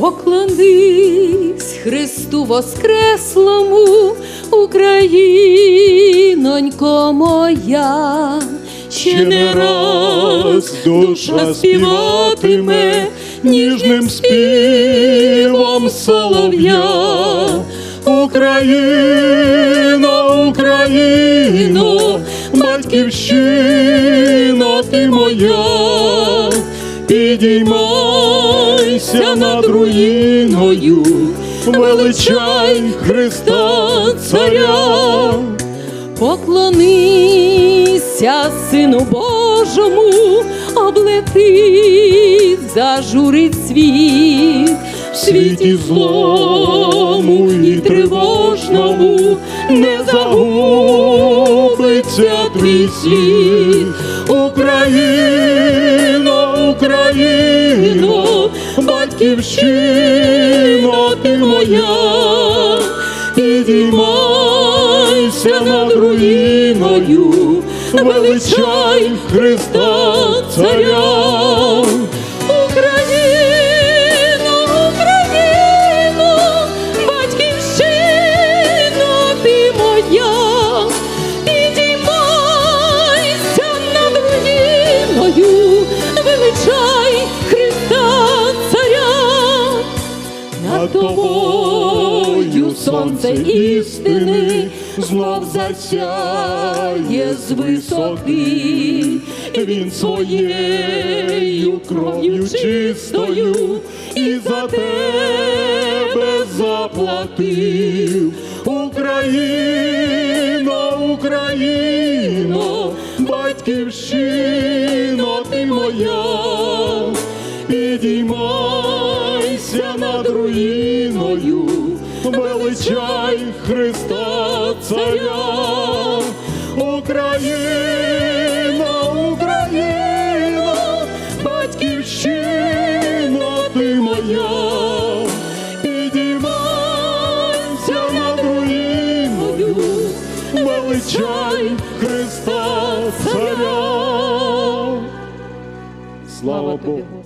Поклонись Христу Воскреслому, Українонько моя, Ще не раз душа співатиме ніжним співом солов'я. Україно, Україно, батьківщина ти моя, підіймайся над руїною, величай Христа Царя. Поклонися Сину Божому, облетить, зажурить світ, В світі злому і тривожному не загубиться твій слід. Україно, батьківщина ти моя, підіймайся над руїною, величай Христа Царя. Україно, Над тобою сонце істини знов засяє з висоти, він своєю кров'ю чистою і за тебе заплатив. Україно, Україно, батьківщина ти моя, підіймайся над руїною, величай Христа Царя, Україна, Україна, батьківщина ти моя, підіймайся над руїною, величай Христа Царя. Слава Богу.